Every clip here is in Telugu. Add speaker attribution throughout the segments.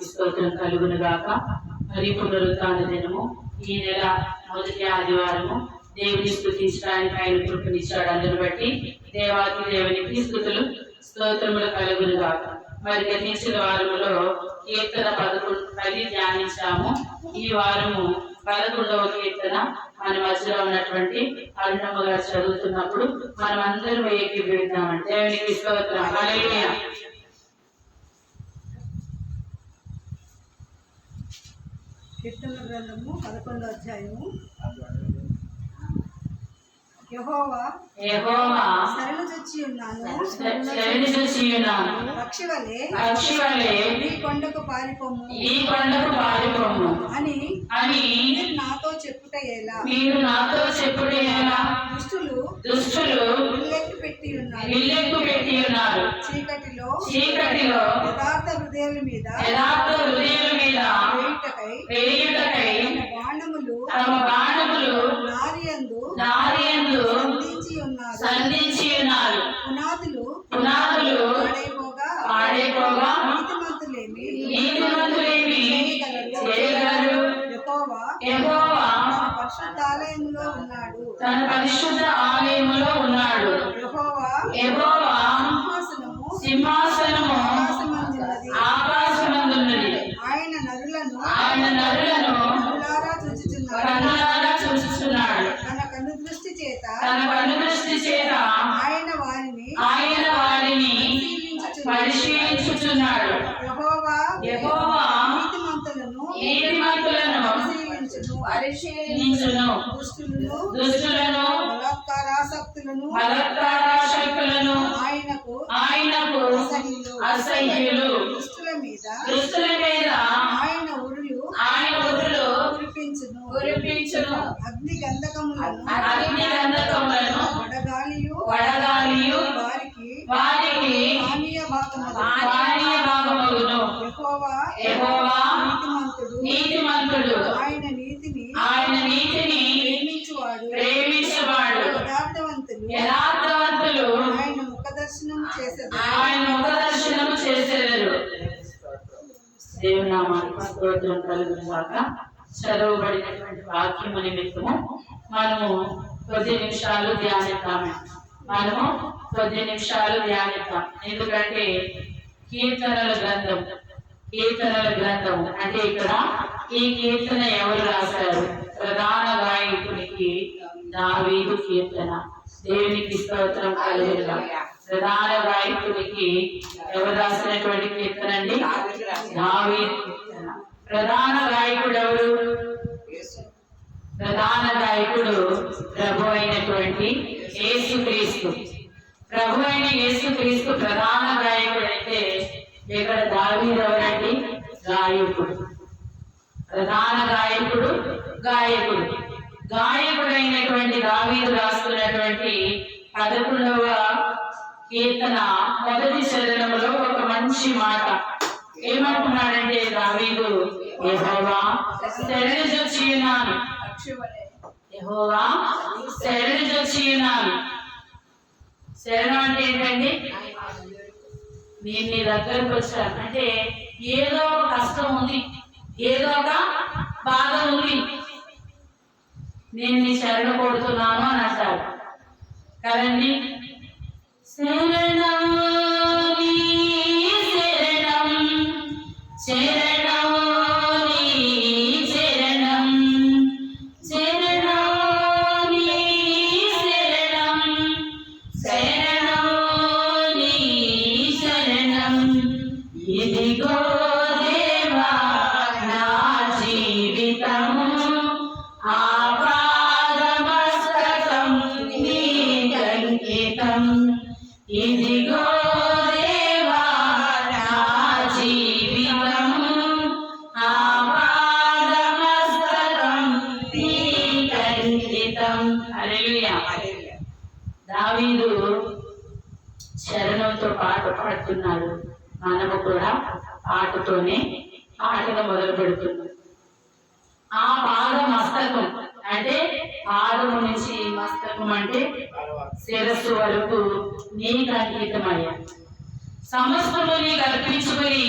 Speaker 1: నామానికి స్తోత్రం కలుగును గాక మరి పునరుత్థాన దినము ఈ నెల మొదటి ఆదివారము దేవుని స్థుతించడానికి ఆయన కృపనిచ్చాడు. అందును బట్టి దేవాతి దేవునికి స్థుతులు స్తోత్రములు కలుగును గాక మరి గతించిన వారములో కీర్తన పదకొండు పది ధ్యానించాము. ఈ వారము పదకొండవ కీర్తన మన మధ్యలో ఉన్నటువంటి అరుణమ్మ గారు చదువుతున్నప్పుడు మనం అందరం ఏకీభవిద్దామంటే దేవునికి స్తోత్రం.
Speaker 2: కీర్తన గ్రంథము పదకొండో అధ్యాయము. యెహోవా
Speaker 1: యెహోవా
Speaker 2: శరణు చొచ్చి ఉన్నాను.
Speaker 1: శరణి చూసి ఉన్నాను.
Speaker 2: పక్షి వలె
Speaker 1: పక్షి వలె
Speaker 2: ఈ కొండకు పారిపోము.
Speaker 1: ఈ కొండకు పారిపోము.
Speaker 2: అని
Speaker 1: అని
Speaker 2: మీరు నాతో చెప్పుట ఎలా?
Speaker 1: మీరు నాతో చెప్పుడు ఎలా?
Speaker 2: దుష్టులు
Speaker 1: దుష్టులు
Speaker 2: విల్లెక్కి పెట్టి ఉన్నారు.
Speaker 1: విల్లెక్కు పెట్టి ఉన్నారు.
Speaker 2: చీకటిలో
Speaker 1: చీకటిలో
Speaker 2: యథార్థ హృదయాల మీద
Speaker 1: యథార్థ హృదయాల మీద
Speaker 2: వేయుటకై
Speaker 1: వేయుటకై
Speaker 2: తమ బాణములు
Speaker 1: తమ బాణములు
Speaker 2: నారియందు
Speaker 1: నారియందు
Speaker 2: సంధించి ఉన్నారు
Speaker 1: సంధించి ఉన్నారు
Speaker 2: పునాదులు
Speaker 1: పునాదులు
Speaker 2: పాడైపోగా
Speaker 1: పాడైపోగా
Speaker 2: నీతిమంతులేమి
Speaker 1: నీతిమంతులేమి చేయగలరు
Speaker 2: యెహోవా
Speaker 1: యెహోవా
Speaker 2: తన పరిశుద్ధ ఆలయములో ఉన్నాడు
Speaker 1: తన పరిశుద్ధ ఆలయములో ఉన్నాడు
Speaker 2: యెహోవా
Speaker 1: యెహోవా
Speaker 2: సింహాసనము
Speaker 1: సింహాసనము
Speaker 2: ఆకాశమందున్నది
Speaker 1: ఆకాశమందున్నది
Speaker 2: ఆయన నరులను
Speaker 1: ఆయన నరులను
Speaker 2: కనులారా చూచుచున్నాడు
Speaker 1: కన్నులారా చూస్తున్నాడు
Speaker 2: తన కన్ను దృష్టి చేత
Speaker 1: తన కన్ను దృష్టి చేత
Speaker 2: ఆయన వారిని
Speaker 1: ఆయన వారిని
Speaker 2: పరిశీలించుచున్నాడు
Speaker 1: పరిశీలించుచున్నాడు
Speaker 2: యెహోవా
Speaker 1: యెహోవా
Speaker 2: నీతిమంతులను
Speaker 1: నీతిమంతులను
Speaker 2: పరిశీలించును
Speaker 1: పరిశీలించును
Speaker 2: దుష్టులను
Speaker 1: దుష్టులను
Speaker 2: బలాత్కారాసక్తులను
Speaker 1: బలత్కారాశక్తులను
Speaker 2: ఆయనకు
Speaker 1: ఆయనకు
Speaker 2: అసహ్యులు
Speaker 1: అసహ్యులు
Speaker 2: దుష్టుల మీద
Speaker 1: దుష్టుల మీద
Speaker 2: ఆయన ఉరులు
Speaker 1: ఆయన ఊరులో
Speaker 2: కురిపించును
Speaker 1: కురిపించును
Speaker 2: అగ్ని గంధకములను
Speaker 1: అగ్ని గంధకములను
Speaker 2: వడగాలియు
Speaker 1: వడగాలియు
Speaker 2: వారికి
Speaker 1: వారికి
Speaker 2: పానీయ భాగములు
Speaker 1: పానీయ భాగములను
Speaker 2: యెహోవా
Speaker 1: యెహోవా
Speaker 2: నీతిమంతుడు
Speaker 1: నీతిమంతుడు
Speaker 2: ఆయన నీతిని
Speaker 1: ఆయన నీతిని
Speaker 2: ప్రేమించువాడు
Speaker 1: ప్రేమించువాడు
Speaker 2: యథార్థవంతులు
Speaker 1: యథార్థవంతులు
Speaker 2: ఆయన ముఖదర్శనం చేసేది?
Speaker 1: ఆయన ముఖదర్శనము చేసేవారు. దేవునామానికి స్తోత్రం కలుగునుగాక. చదవబడినటువంటి వాక్యము నిమిత్తము మనము కొద్ది నిమిషాలు ధ్యానిద్దాము. మనము కొద్ది నిమిషాలు ధ్యానిద్దాం. ఎందుకంటే కీర్తనల గ్రంథం కీర్తనల గ్రంథం అంటే ఇక్కడ ఈ కీర్తన ఎవరు రాశారు? ప్రధాన గాయకునికి దావీదు కీర్తన. దేవునికి స్తోత్రం కలుగును ప్రధాన గాయకునికి ఎవరు రాసినటువంటి కీర్తన అండి? ప్రధాన గాయకుడు ఎవరు? ప్రధాన గాయకుడు ప్రభు అయినటువంటి యేసుక్రీస్తు. ప్రభు అయిన యేసుక్రీస్తు ప్రధాన గాయకుడు అయితే ఇక్కడ దావీదు ఎవరండి? గాయకుడు. ప్రధాన గాయకుడు గాయకుడు. గాయకుడైనటువంటి దావీదు రాస్తున్నటువంటి పదకొండవ కీర్తన మొదటి శరణంలో ఒక మంచి మాట ఏమంటున్నాడంటే దావీదు యహోవా శరణు చొచ్చి ఉన్నాను యెహోవా శరణు ఉన్నాను శరణం అంటే ఏంటండి? నేను నీ దగ్గరకు వచ్చాను. అంటే ఏదో ఒక కష్టం ఉంది ఏదో ఒక బాధ ఉంది. నేను నీ శరణ కొడుతున్నాను అని అంటాడు కదండి? శరణం నీ మస్తకం అంటే శిరస్సు వరకు నీకు అంకితమయ్యా సమస్తము నీకు అర్పించుకొని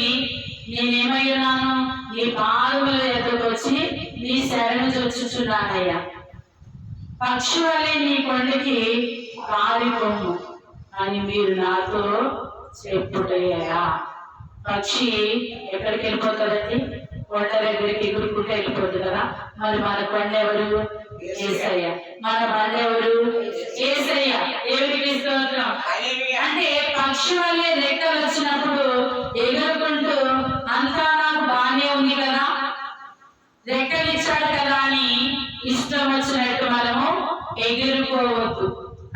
Speaker 1: నేనేమయ్యున్నాను? నీ పాదముల ఎద్దకు వచ్చి నీ శరణు చొచ్చుచున్నానయ్యా పక్షి వలె నీ కొండకి పారిపోము అని మీరు నాతో చెప్పుటయ్యా. పక్షి ఎక్కడికి వెళ్ళిపోతుందండి కొండ దగ్గరికి ఎగురుకుంటే వెళ్ళిపోతుంది కదా? మరి మన కొండ ఎవరు ఏసయ్య. మన బండ ఎవరు ఏసయ్య దేవుడికి స్తోత్రం? అంటే పక్షి వల్లే రెక్కలు వచ్చినప్పుడు ఎగురుకుంటూ అంతా నాకు బాగానే ఉంది కదా? రెక్కలు ఇచ్చాడు కదా అని ఇష్టం వచ్చినట్టు మనము ఎగిరిపోవద్దు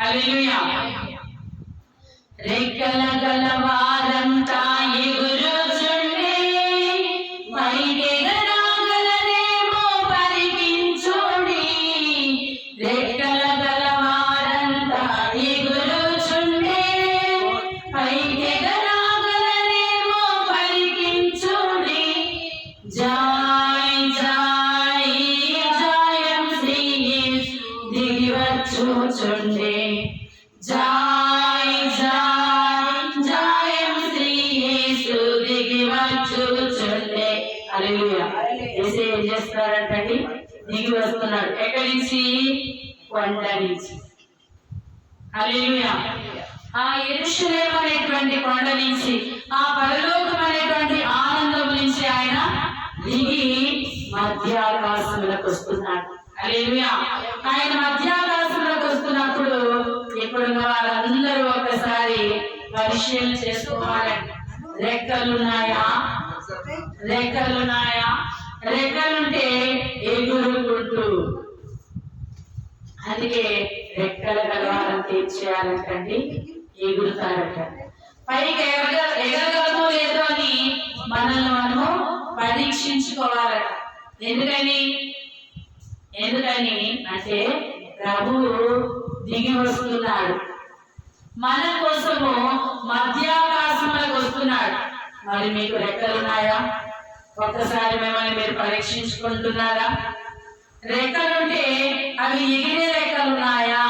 Speaker 1: హల్లెలూయా. రెక్కల గల వారంతా ఎగురుచుండే ఆ ఎరుషులేం అనేటువంటి కొండ నుంచి ఆ పరలోకం అనేటువంటి ఆనందం నుంచి ఆయన దిగి మధ్యాకాశంలోకి వస్తున్నాడు. హల్లెలూయా. ఆయన మధ్యాకాశంలోకి వస్తున్నప్పుడు ఇప్పుడున్న వాళ్ళందరూ ఒకసారి పరిశీలన చేసుకోవాలండి రెక్కలున్నాయా? రెక్కలున్నాయా? రెక్కలుంటే ఎగురుకుంటూ. అందుకే రెక్కల కలవారం తీర్చేయాలంటండి. ఎగురుతారట పైకి ఎగర ఎగరగలమో లేదో అని మనల్ని మనము పరీక్షించుకోవాలట. ఎందుకని? ఎందుకని అంటే ప్రభువు దిగి వస్తున్నాడు. మన కోసము మధ్యాకాశంలోకి వస్తున్నాడు. మరి మీకు రెక్కలున్నాయా? ఒక్కసారి మిమ్మల్ని మీరు పరీక్షించుకుంటున్నారా? రెక్కలుంటే అవి ఎగిరే రెక్కలున్నాయా?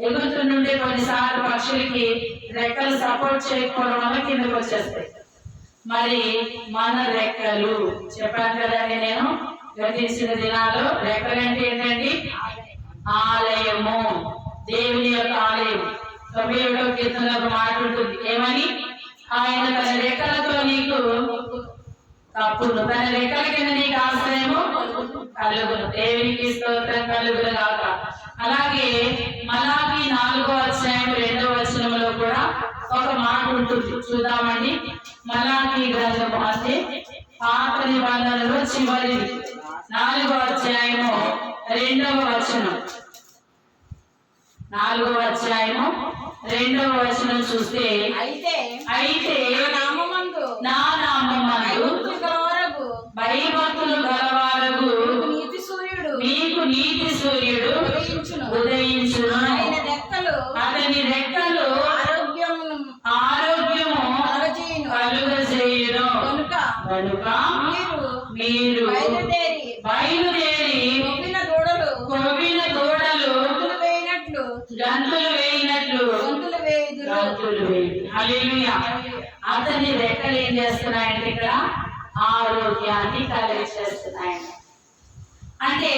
Speaker 1: ఎగురుతుండే కొన్నిసార్లు పక్షులకి రెక్కలు సపోర్ట్ చేయకపోవడం వల్ల కిందకు వచ్చేస్తాయి. మరి మన రెక్కలు చెప్పాను కదండి నేను గతించిన దినాలు రెక్కలు అంటే ఏంటండి? ఆలయము. దేవుని యొక్క ఆలయం. తొంభై ఏడవ మాట్లాడుతుంది ఏమని? ఆయన తన రెక్కలతో నీకు తప్పును తన రెక్కల కింద నీకు ఆశ్రయము కలుగును. దేవునికి స్తోత్రం కలుగును కాక అలాగే మలాకి నాలుగో అధ్యాయం రెండవ వచనంలో కూడా ఒక మాట ఉంటుంది. చూద్దామండి. మలాకి గ్రంథము అంటే పాత నిబంధనలో చివరిది. నాలుగో అధ్యాయము రెండవ వచనం. నాలుగవ అధ్యాయము రెండవ వచనం చూస్తే
Speaker 3: అయితే
Speaker 1: అయితే
Speaker 3: నా నామమందు
Speaker 1: నా నామమందు
Speaker 3: భయభక్తులు గలవారగు నీతి సూర్యుడు.
Speaker 1: మీకు నీతి సూర్యుడు లెక్కలు ఏం చేస్తున్నాయంటే ఇక్కడ? ఆరోగ్యాన్ని కలిగజేస్తున్నాయండి అంటే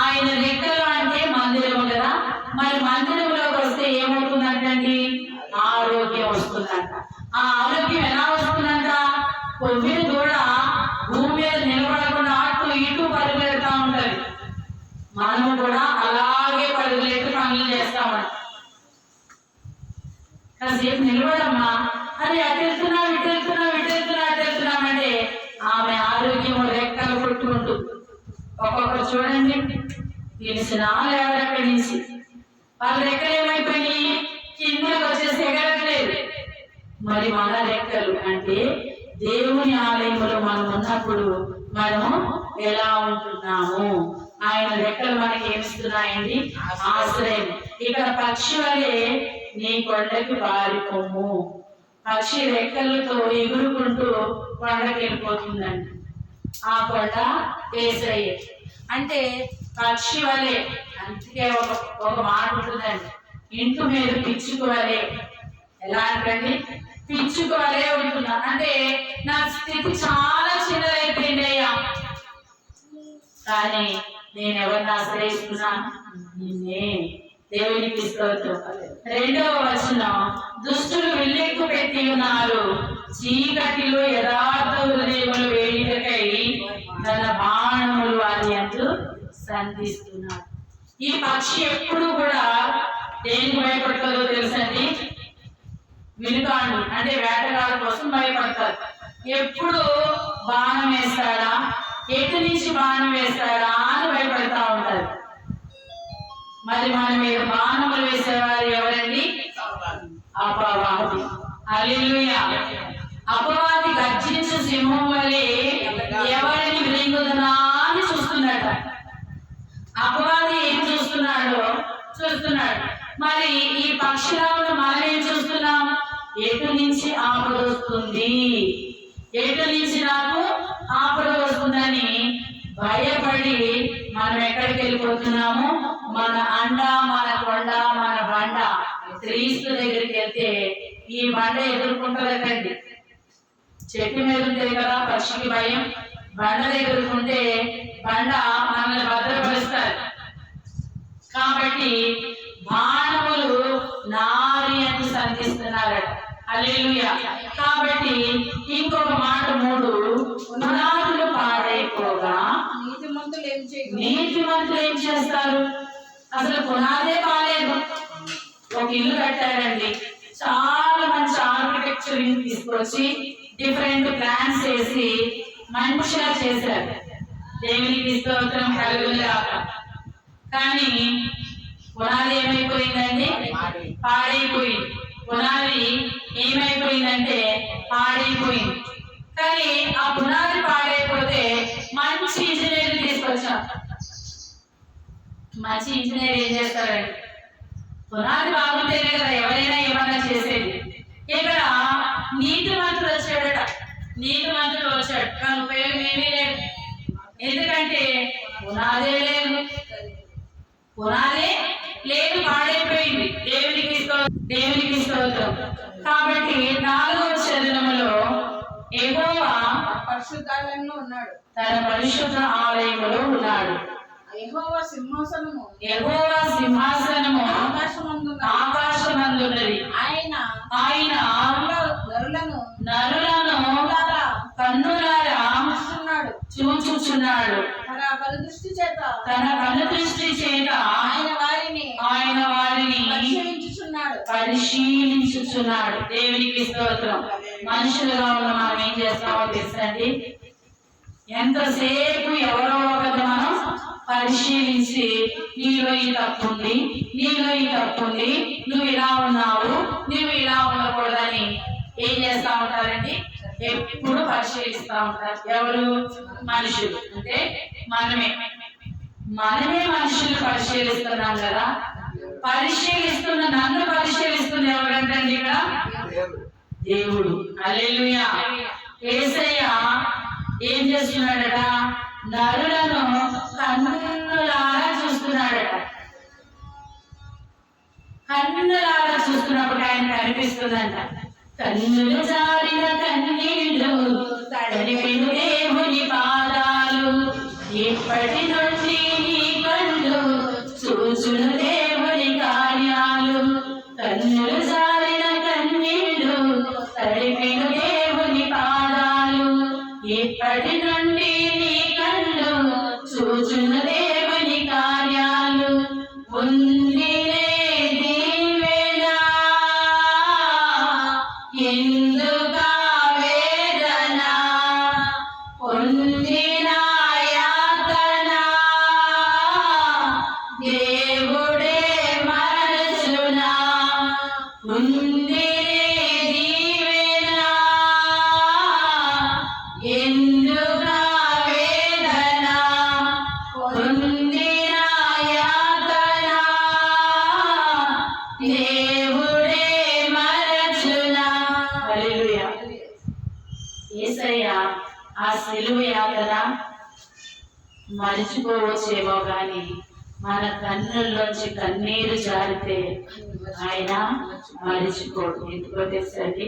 Speaker 1: ఆయన లెక్కలు అంటే మందిరము కదా? మరి మందిరంలోకి వస్తే ఏమవుతుందంటండి? ఆరోగ్యం వస్తుందంట ఆ ఆరోగ్యం ఎలా వస్తుందంట కొద్దిగా కూడా భూమి మీద నిలబడకుండా అటు ఇటు పరుగులెడతా ఉంటది మనము కూడా అలాగే పరుగులెట్టి పనులు చేస్తామంట కాసేపు నిలబడమ్మా అది అటు వెళ్తున్నావు ఇటు వెళ్తున్నావు ఇటు వెళ్తున్నావు అటు వెళ్తున్నామంటే ఆమె ఆరోగ్యం రెక్కలు కొట్టుకుంటుంది ఒక్కొక్కరు చూడండి తెలిసిన ఎవరు అక్కడి నుంచి. వాళ్ళ రెక్కలు ఏమైపోయినాయి? కిందకి వచ్చేసి ఎగరట్లేదు మరి మన రెక్కలు అంటే దేవుని ఆలయంలో మనం ఉన్నప్పుడు మనం ఎలా ఉంటున్నాము? ఆయన రెక్కలు మనకి ఏమిస్తున్నాయండి? ఆశ్రయం. ఇక్కడ పక్షి వలె నీ కొండకి పారిపోము పక్షి రెక్కలతో ఎగురుకుంటూ కొండకి వెళ్ళిపోతుందండి ఆ కొండ ఏసయ్య అంటే పక్షి వలె అందుకే ఒక ఒక మాట ఉంటుందండి. ఇంటి మీద పిచ్చుకు వలె ఎలా అంటండి? వలె ఉంటున్నా అంటే నా స్థితి చాలా చిన్నదైపోయింది అయ్యా. కానీ నేను ఎవరిని ఆశ్రయిస్తున్నా నిన్నే. దేవునికి స్తోత్రం. రెండవ వచనం. దుష్టులు విల్లెక్కు పెట్టి ఉన్నారు. చీకటిలో యథార్థ హృదయములు వేడికై తన బాణములు వారి అంటూ సంధిస్తున్నాడు ఈ పక్షి ఎప్పుడు కూడా దేనికి భయపడుతుందో తెలుసండి? వినుకాండు అంటే వేటగాళ్ళ కోసం భయపడతారు. ఎప్పుడు బాణం వేస్తాడా? ఎటు నుంచి బాణం వేస్తాడా అని భయపడతా ఉంటారు. మరి మన మీద బాణములు వేసేవారు ఎవరండి? అపవాది. హల్లెలూయా. అపవాది గర్జించు సింహం వలె ఎవరిని బ్రింగుదనా అని చూస్తున్నట అపవాది ఏం చూస్తున్నాడో? చూస్తున్నాడు. మరి ఈ పక్షిలో మనం ఏం చూస్తున్నాం? ఎటు నుంచి ఆపద వస్తుంది? ఎటు నుంచి నాకు ఆపద వస్తుందని భయపడి మనం ఎక్కడికి వెళ్ళిపోతున్నాము? మన అండ మన కొండ మన బండ. క్రీస్తు దగ్గరికి వెళ్తే ఈ బండ ఎదుర్కొంటుందండి చెట్టు మీద ఉంటుంది కదా పక్షికి భయం. బండ దగ్గరకు ఉంటే బండ మనల్ని భద్రపరుస్తారు. కాబట్టి బాణములు నారి అని సంధిస్తున్నారట. హల్లెలూయా. కాబట్టి ఇంకొక మాట మూడు. పునాదులు పాడైపోగా
Speaker 3: నీతిమంతులు ఏం చేయగలరు
Speaker 1: నీతి మంత్రులు ఏం చేస్తారు? అసలు పునాదే బాలేదు ఒక ఇల్లు కట్టారండి. చాలా మంచి ఆర్కిటెక్చరింగ్ తీసుకొచ్చి డిఫరెంట్ ప్లాన్స్ వేసి మనుషులా చేశారు. దేవునికి స్తోత్రం కలుగులాక కానీ పునాది ఏమైపోయిందండి పాడైపోయింది. పునాది ఏమైపోయిందంటే పాడైపోయింది. కానీ ఆ పునాది పాడైపోతే మంచి ఇంజనీర్ తీసుకొచ్చాం. మంచి ఇంజనీర్ ఏం చేస్తారండి? పునాది బాగుంటేనే కదా ఎవరైనా ఏమన్నా చేసేది. ఇక్కడ నీతి మంత్రులు వచ్చాడట నీతి మంత్రులు వచ్చాడు కానీ ఉపయోగం ఏమీ లేదు. ఎందుకంటే పునాదే లేదు. పునాదే లేదు పాడైపోయింది దేవునికి దేవునికి స్తోత్రం కాబట్టి నాలుగవ చరణములో ఎగోవా
Speaker 3: పరిశుద్ధాలయంలో ఉన్నాడు.
Speaker 1: తన పరిశుద్ధ ఆలయములో ఉన్నాడు.
Speaker 3: యెహోవా సింహాసనము.
Speaker 1: ఎగోవా సింహాసనము
Speaker 3: ఆకాశమందున్న
Speaker 1: ఆకాశమందున్నది
Speaker 3: ఆయన
Speaker 1: ఆయన
Speaker 3: నరుల- నరులను
Speaker 1: నరులను కన్నులారా
Speaker 3: చూస్తున్నాడు
Speaker 1: చూచుచున్నాడు
Speaker 3: తన కనుదృష్టి చేత
Speaker 1: తన కన్ను దృష్టి చేత
Speaker 3: ఆయన వారిని
Speaker 1: ఆయన వారిని
Speaker 3: పరిశీలించుచున్నాడు.
Speaker 1: పరిశీలించుచున్నాడు. దేవునికి స్తోత్రం. మనుషులుగా ఉన్న మనం ఏం చేస్తామో తెలుసండి? ఎంతసేపు ఎవరో ఒకరు మనం పరిశీలించి నీలో ఈ తప్పు ఉంది నీలో ఈ తప్పు ఉంది నువ్వు ఇలా ఉన్నావు నువ్వు ఇలా ఉండకూడదని ఏం చేస్తా ఉంటారండి? ఎప్పుడు పరిశీలిస్తా ఉంటారు? ఎవరు? మనుషులు. అంటే మనమే. మనమే మనుషులు పరిశీలిస్తున్నాం కదా? పరిశీలిస్తున్న నన్ను పరిశీలిస్తున్న ఎవరంటండి ఇక్కడ? దేవుడు. అల్లెలుయా ఏసయ్య ఏం చేస్తున్నాడట? నరులను కన్నులారా చూస్తున్నాడట. కన్నులారా చూస్తున్నప్పుడు ఆయన కనిపిస్తుందంట కన్నులు జారిన కన్నీళ్ళు తడిపిను దేవుని పాదాలు నుండి ఆ సిలువ యాతన మరిచిపోవచ్చేమో గాని మన కన్నుల్లోంచి కన్నీరు జారితే ఆయన మరిచిపోడు. ఎందుకంటే తెలుసండి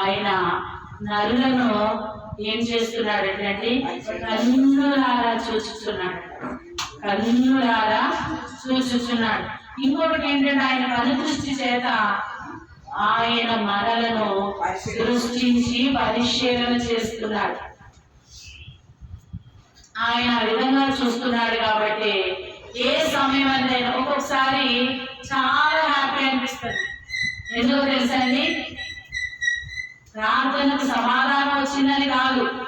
Speaker 1: ఆయన నరులను ఏం చేస్తున్నాడు అంటే కన్నులారా చూచుతున్నాడు కన్నులారా చూచుచున్నాడు ఇంకొకటి ఏంటంటే ఆయన కనుదృష్టి చేత ఆయన మనలను సృష్టించి పరిశీలన చేస్తున్నాడు. ఆయన విధంగా చూస్తున్నాడు కాబట్టి ఏ సమయం ఒక్కొక్కసారి చాలా హ్యాపీ అనిపిస్తుంది. ఎందుకో తెలుసండి? ప్రార్థనకు సమాధానం వచ్చిందని కాదు.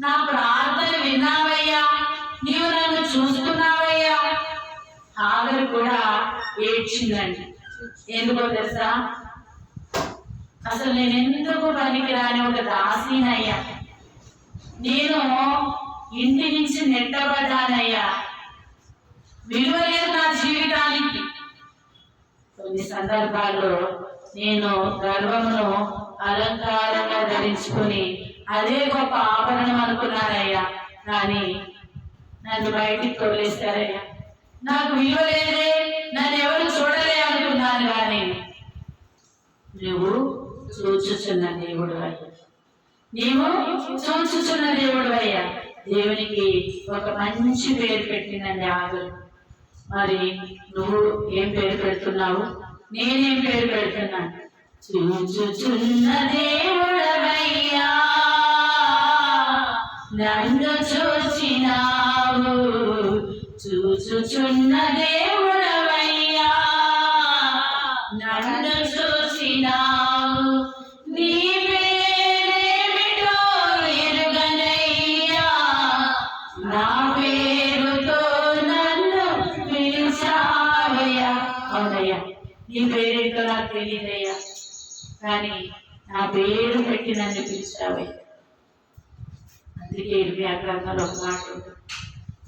Speaker 1: నా ప్రార్థన విన్నావయ్యా? నీవు నన్ను చూస్తున్నావయ్యా? ఆగరు కూడా ఏడ్చిందండి. ఎందుకో తెలుసా? అసలు నేను ఎందుకు పనికిరాని ఒక దాసీనయ్యా? నేను ఇంటి నుంచి నెట్టబడ్డానయ్యా. విలువ లేదు నా జీవితానికి. కొన్ని సందర్భాల్లో నేను గర్వమును అలంకారంగా ధరించుకొని అదే గొప్ప ఆభరణం అనుకున్నానయ్యా. కానీ నన్ను బయటికి తోలేస్తారయ్యా నాకు విలువ లేదే నన్ను ఎవరు చూడలే అనుకున్నాను కానీ నువ్వు చూచుచున్న దేవుడు అయ్యా. నీవు చూచుచున్న దేవుడు అయ్యా. దేవునికి ఒక మంచి పేరు పెట్టినండి ఆగులు మరి నువ్వు ఏం పేరు పెడుతున్నావు? నేనేం పేరు పెడుతున్నాను చూచుచున్న దేవుడవయ్యా నన్ను చూచినావు. చూచుచున్న దేవుడవయ్యా నన్ను చూచినావు. నీ పేరేమిటో ఎరుగనయ్యా నా పేరుతో నీ పేరేంటో నాకు తెలియదయ్యా కానీ నా పేరు పెట్టి నన్ను పిలిచావయ్యా అందుకే వ్యాకరణలో ఒక మాట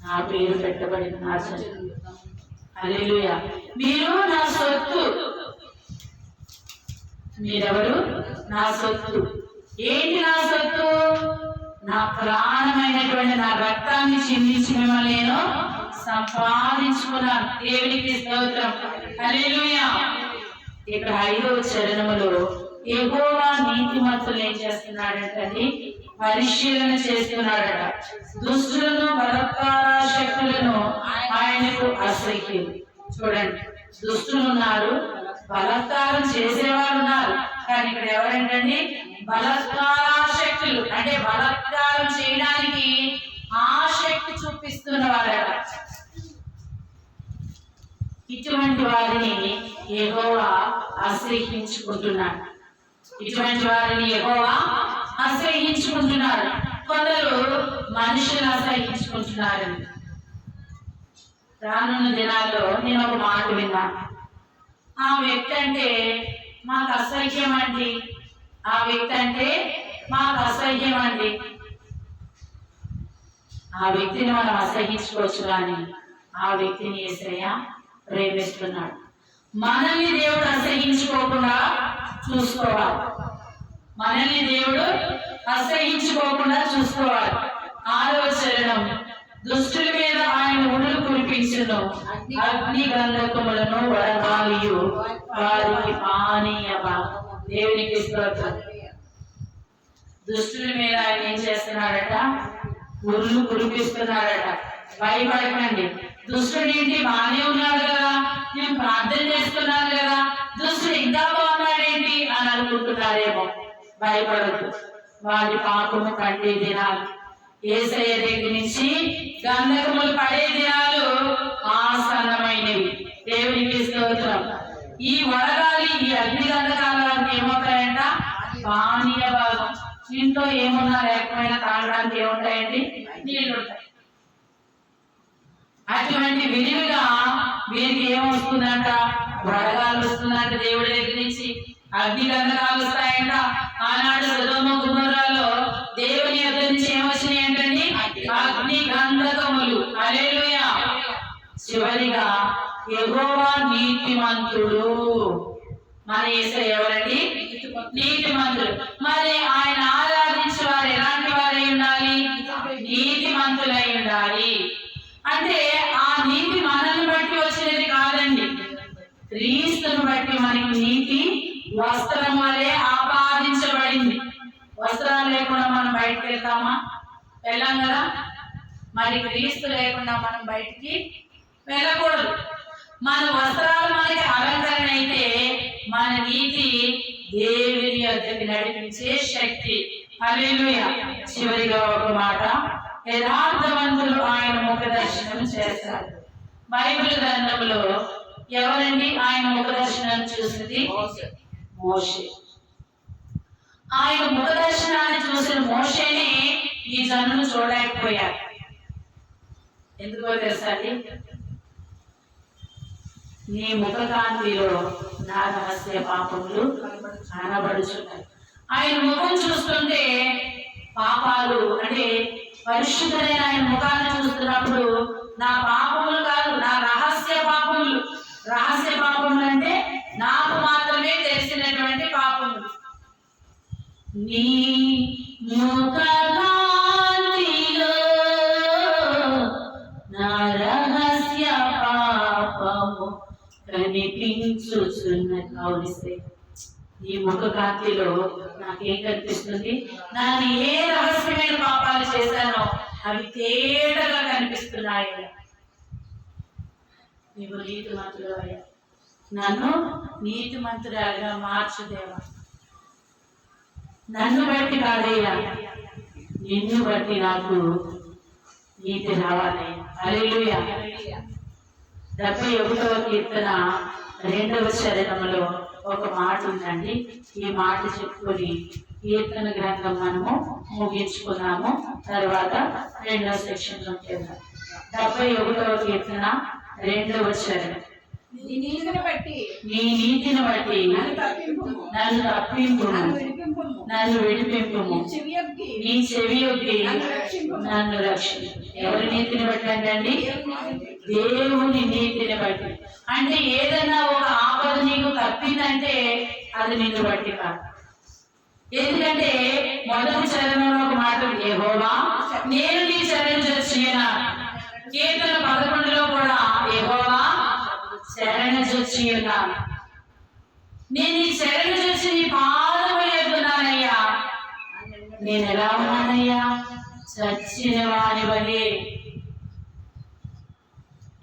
Speaker 1: నా పేరు పెట్టబడిన నా సొత్తు. హల్లెలూయా. మీరు నా సొత్తు. మీరెవరు? నా సొత్తు. ఏంటి నా సొత్తు? నా ప్రాణమైనటువంటి నా రక్తాన్ని చిందించిన నేను సంపాదించుకున్నాను. దేవునికి స్తోత్రం. ఇక్కడ ఐదవ చరణములో ఎగోవా నీతిమంతులు ఏం చేస్తున్నాడంటే పరిశీలన చేస్తున్నాడట. దుష్టులను బలత్కార శక్తులను ఆయనకు అసహ్యం చూడండి దుష్టులు ఉన్నారు బలత్కారం చేసేవారు ఉన్నారు. కానీ ఇక్కడ ఎవరంటండి? బలత్కార శక్తులు అంటే బలత్కారం చేయడానికి ఆసక్తి చూపిస్తున్న వారట. ఇటువంటి వారిని ఎగోవా అసహించుకుంటున్నాడు ఇటువంటి వారిని ఎగోవా ఆశ్రయించుకుంటున్నారు కొందరు మనుషులు ఆశ్రయించుకుంటున్నారు. రానున్న దినాల్లో నేను ఒక మాట విన్నాను ఆ వ్యక్తి అంటే మాకు అసహ్యం అండి. ఆ వ్యక్తి అంటే మాకు అసహ్యం అండి. ఆ వ్యక్తిని మనం అసహించుకోవచ్చు కానీ ఆ వ్యక్తిని ఏసయ్య ప్రేమిస్తున్నాడు. మనల్ని దేవుడు అసహించుకోకుండా చూసుకోవాలి. మనల్ని దేవుడు అసహించుకోకుండా చూసుకోవాలి. ఆరవ చరణం దుష్టుల మీద ఆయన ఉడులు కురిపించును. అగ్ని గంధకములను వడగాలియు వారికి పానీయ దేవునికి స్తోత్రం. దుష్టుల మీద ఆయన ఏం చేస్తున్నాడట? ఉరులు కురిపిస్తున్నాడట. భయపడకండి. దుష్టుడు ఏంటి బాగానే ఉన్నాడు కదా. నేను ప్రార్థన చేస్తున్నాను కదా. దుష్టుడు ఇంకా బాగున్నాడేంటి అని అనుకుంటున్నారేమో. భయపడద్దు. వారి పాపము పండే దినాలు. ఏసయ్య దగ్గర నుంచి గంధకములు పడే దినాలు ఆసన్నమైనవి. దేవునికి స్తోత్రం. ఈ వడగాలి ఈ అగ్ని గంధకాలకు ఏమవుతాయంట? పానీయ భాగం ఇంట్లో ఏమున్నా లేకపోయినా తాగడానికి ఏముంటాయండి? నీళ్ళు ఉంటాయి అటువంటి విరివిగా వీరికి ఏమొస్తుందంట? వడగాలు వస్తుందంట దేవుడి దగ్గర నుంచి. అగ్ని గంధకాలు వస్తాయంట. ఆనాడు సుధమ కుమారాల్లో దేవుని యొద్ద నుంచి ఏమొచ్చినాయి ఏంటండి అగ్ని గంధకములు. అలేలుయా చివరిగా ఎగోవా నీతిమంతుడు. మన యేసు ఎవరండి? నీతిమంతుడు. మరి ఆయన ఆరాధించే వారు ఎలాంటి వారై ఉండాలి? నీతిమంతులై ఉండాలి. అంటే ఆ నీతి మనల్ని బట్టి వచ్చినది కాదండి. క్రీస్తుని బట్టి మనకి నీతి వస్త్రం వలె ఆపాదించబడింది. వస్త్రాలు లేకుండా మనం బయటకు వెళ్తామా? వెళ్ళాం కదా? మరి క్రీస్తు లేకుండా మనం బయటికి వెళ్ళకూడదు. మన వస్త్రాలు మనకి అలంకరణ అయితే మన నీతి దేవుని యొక్కకి నడిపించే శక్తి. అల్లెలుయ చివరిగా ఒక మాట. యథార్థవంతులు ఆయన ముఖ దర్శనం చేస్తారు బైబిల్ గ్రంథంలో ఎవరండి ఆయన ముఖ దర్శనం చూసింది? మోషే. ఆయన ముఖ దర్శనాన్ని చూసిన మోషేని ఈ జనులు చూడలేకపోయారు. ఎందుకో తెలుసా? నీ ముఖ కాంతిలో నా రహస్య పాపములు కనబడుచున్నాయి. ఆయన ముఖం చూస్తుంటే పాపాలు అంటే పరిశుద్ధమైన ఆయన ముఖాన్ని చూస్తున్నప్పుడు నా పాపములు కాదు నా రహస్య పాపములు. రహస్య పాపములు అంటే నాకు మాత్రమే తెలిసినటువంటి పాపములు. నీ ముఖకాంతిలో నా రహస్య పాపము కనిపించుచున్న కావలిస్తే ఈ ముఖ కాంతిలో నాకేం కనిపిస్తుంది? ನಾನು ఏ రహస్యమైన పాపాలు చేశానో అవి తేటగా కనిపిస్తున్నాయి. నీవు నీతి మంతుడు అయ్యా. నన్ను నీతి మంతురాలుగా మార్చుదేవా నన్ను బట్టి కాదయ్యా. నిన్ను బట్టి నాకు నీతి రావాలి. అలెలుయా డెబ్బై ఒకటవ కీర్తన రెండవ శరణంలో ఒక మాట ఉందండి. ఈ మాట చెప్పుకొని కీర్తన గ్రంథం మనము ముగించుకున్నాము. తర్వాత రెండవ సెక్షన్లో డెబ్బై ఒకటవ కీర్తన రెండవ చరణం
Speaker 3: నీ నీతిని బట్టి
Speaker 1: నీ నీతిని బట్టి
Speaker 3: నన్ను
Speaker 1: తప్పింపు
Speaker 3: నన్ను విడిపింపుము. నీ
Speaker 1: చెవి యొగ్గి
Speaker 3: నన్ను
Speaker 1: రక్షించు ఎవరి నీతిని బట్టి అండి? దేవుని నీతిని బట్టి. అంటే ఏదైనా ఒక ఆపద నీకు తప్పిందంటే అది నిన్ను బట్టి కాదు. ఎందుకంటే మొదటి చరణంలో ఒక మాట యెహోవా నేను నీ శరణు చొచ్చిన కీర్తన పదకొండులో కూడా యెహోవా శరణు చొచ్చి ఉన్నాను నేను ఈ శరణు చూసి నీ పాదములు నేను ఎలా ఉన్నానయ్యా? చచ్చిన వాని వలే.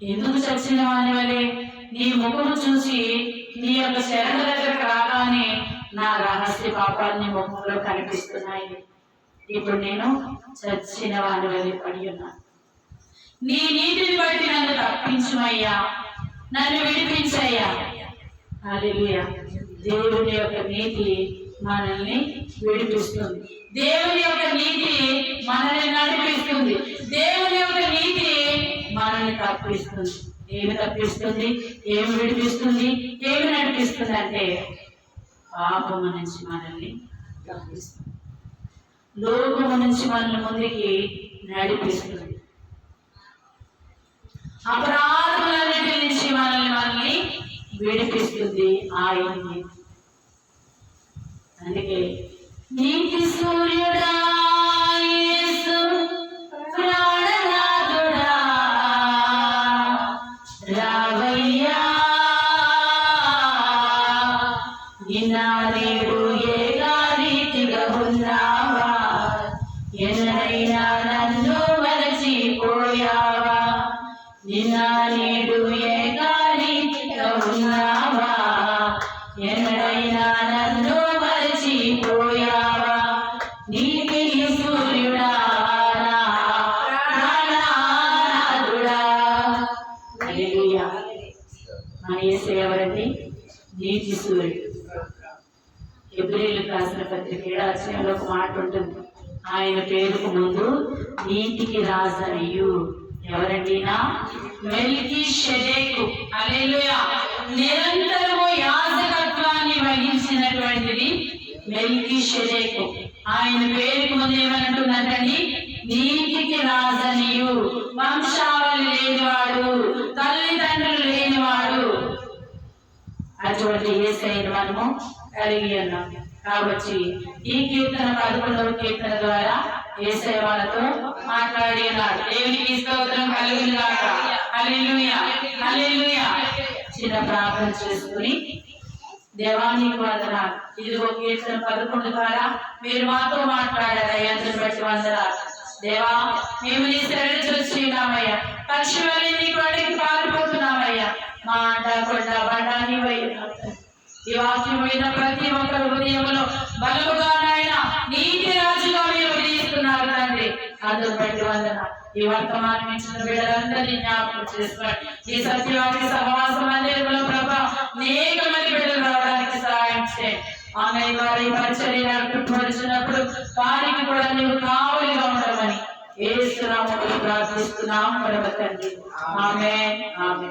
Speaker 1: ఎందుకు చచ్చిన వాని వలే? నీ ముఖము చూసి నీ యొక్క శరణ దగ్గరకు రాగానే నా రహస్య పాపాలు నీ ముఖంలో కనిపిస్తున్నాయి. ఇప్పుడు నేను చచ్చిన వాని వలె పడి ఉన్నాను. నీ నీటిని బట్టి నన్ను తప్పించుమయ్యా. నన్ను విడిపించయ్యా. హల్లెలూయా. దేవుని యొక్క నీతి మనల్ని విడిపిస్తుంది. దేవుని యొక్క నీతి మనల్ని నడిపిస్తుంది. దేవుని యొక్క నీతి మనల్ని తప్పిస్తుంది. ఏమి తప్పిస్తుంది? ఏమి విడిపిస్తుంది? ఏమి నడిపిస్తుంది అంటే పాపము నుంచి మనల్ని తప్పిస్తుంది. లోకము నుంచి మనల్ని ముందుకి నడిపిస్తుంది. అపరాధములన్నిటి నుంచి మనల్ని మనల్ని విడిపిస్తుంది ఆయన్ని. అందుకే నీతి సూర్యుడా! నీతి సూర్యుడు ఎబ్రిల్ రాసిన పత్రిక ఏడాచనలో ఒక మాట ఉంటుంది. ఆయన పేరుకు ముందు నీతికి రాజనియు ఎవరండినా మెల్కి షెడేకు అలెలుయా నిరంతరము యాజకత్వాన్ని వహించినటువంటిది మెల్కి షెడేకు ఆయన పేరుకు ముందు ఏమనంటుందంటండి? నీతికి రాజనియు వంశావళి లేనివాడు తల్లిదండ్రులు లేనివాడు అటువంటి ఏసైని మనము కలిగి ఉన్నాం. కాబట్టి ఈ కీర్తన పదకొండవ కీర్తన ద్వారా ఏసై వాళ్ళతో మాట్లాడి ఉన్నారు దేవునికి స్తోత్రం. కలిగినాక హల్లెలూయా. హల్లెలూయా. చిన్న ప్రార్థన చేసుకుని దేవానికి వందనాలు. ఇదిగో కీర్తన పదకొండు ద్వారా మీరు మాతో మాట్లాడారు. అందుని బట్టి వందన దేవా మేము నీ శరణి చూస్తున్నామయ్యా. పక్షి వల్ల నీకు అడిగి పారిపోతున్నాం మా అంట ఈ వాక్యం విన్న ప్రతి ఒక్కరు హృదయంలో బలముగా నాయన నీతి రాజుగా మీరు ఉదయిస్తున్నారు తండ్రి అందుకు బట్టి వందన ఈ వర్తమానం ఇచ్చిన బిడ్డలందరినీ జ్ఞాపకం చేసుకోండి ఈ సత్యవాది సహవాస మందిరంలో ప్రభా అనేక మంది బిడ్డలు రావడానికి సహాయం చేయండి ఆన్లైన్ ద్వారా ఈ పరిచర్య నడుపుకొచ్చినప్పుడు వారికి కూడా నీవు కావలిగా ఉండమని ఏ ప్రార్థిస్తున్నాం పరమ తండ్రి ఆమె ఆమె